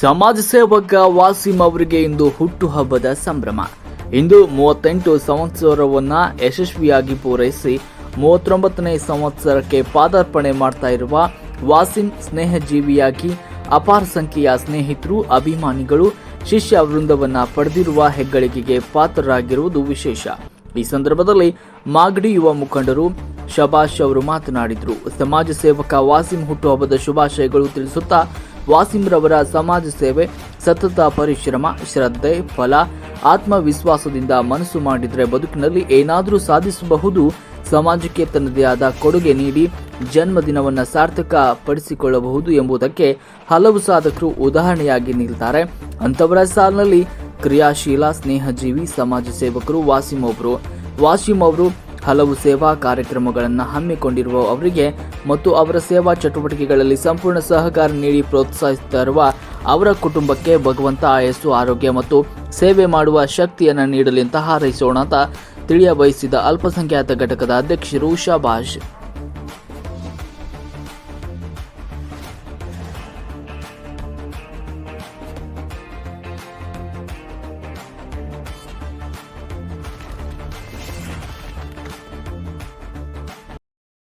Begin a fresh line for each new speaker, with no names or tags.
ಸಮಾಜ ಸೇವಕ ವಾಸಿಂ ಅವರಿಗೆ ಇಂದು ಹುಟ್ಟುಹಬ್ಬದ ಸಂಭ್ರಮ. ಇಂದು ಮೂವತ್ತೆಂಟು ಸಂವತ್ಸರವನ್ನ ಯಶಸ್ವಿಯಾಗಿ ಪೂರೈಸಿ ಮೂವತ್ತೊಂಬತ್ತನೇ ಸಂವತ್ಸರಕ್ಕೆ ಪಾದಾರ್ಪಣೆ ಮಾಡ್ತಾ ಇರುವ ವಾಸಿಂ ಸ್ನೇಹಜೀವಿಯಾಗಿ ಅಪಾರ ಸಂಖ್ಯೆಯ ಸ್ನೇಹಿತರು, ಅಭಿಮಾನಿಗಳು, ಶಿಷ್ಯ ವೃಂದವನ್ನ ಪಡೆದಿರುವ ಹೆಗ್ಗಳಿಕೆಗೆ ಪಾತ್ರರಾಗಿರುವುದು ವಿಶೇಷ. ಈ ಸಂದರ್ಭದಲ್ಲಿ ಮಾಗಡಿ ಯುವ ಮುಖಂಡರು ಶಬಾಷ್ ಅವರು ಮಾತನಾಡಿದರು. ಸಮಾಜ ಸೇವಕ ವಾಸಿಂ ಹುಟ್ಟುಹಬ್ಬದ ಶುಭಾಶಯಗಳು ತಿಳಿಸುತ್ತಾ ವಾಸಿಂರವರ ಸಮಾಜ ಸೇವೆ, ಸತತ ಪರಿಶ್ರಮ, ಶ್ರದ್ಧೆ, ಫಲ, ಆತ್ಮವಿಶ್ವಾಸದಿಂದ ಮನಸ್ಸು ಮಾಡಿದರೆ ಬದುಕಿನಲ್ಲಿ ಏನಾದರೂ ಸಾಧಿಸಬಹುದು. ಸಮಾಜಕ್ಕೆ ತನ್ನದೇ ಆದ ಕೊಡುಗೆ ನೀಡಿ ಜನ್ಮದಿನವನ್ನು ಸಾರ್ಥಕ ಪಡಿಸಿಕೊಳ್ಳಬಹುದು ಎಂಬುದಕ್ಕೆ ಹಲವು ಸಾಧಕರು ಉದಾಹರಣೆಯಾಗಿ ನಿಲ್ತಾರೆ. ಅಂಥವರ ಸಾಲಿನಲ್ಲಿ ಕ್ರಿಯಾಶೀಲ, ಸ್ನೇಹಜೀವಿ ಸಮಾಜ ಸೇವಕರು ವಾಸಿಂ ಅವರು. ವಾಸಿಂ ಅವರು ಹಲವು ಸೇವಾ ಕಾರ್ಯಕ್ರಮಗಳನ್ನು ಹಮ್ಮಿಕೊಂಡಿರುವ ಅವರಿಗೆ ಮತ್ತು ಅವರ ಸೇವಾ ಚಟುವಟಿಕೆಗಳಲ್ಲಿ ಸಂಪೂರ್ಣ ಸಹಕಾರ ನೀಡಿ ಪ್ರೋತ್ಸಾಹಿಸುತ್ತಿರುವ ಅವರ ಕುಟುಂಬಕ್ಕೆ ಭಗವಂತ ಆಯಸ್ಸು, ಆರೋಗ್ಯ ಮತ್ತು ಸೇವೆ ಮಾಡುವ ಶಕ್ತಿಯನ್ನು ನೀಡಲಿ ಅಂತ ಹಾರೈಸೋಣ ಅಂತ ತಿಳಿಯ ಬಯಸಿದ ಅಲ್ಪಸಂಖ್ಯಾತ ಘಟಕದ ಅಧ್ಯಕ್ಷರು ಶಬಾಷ್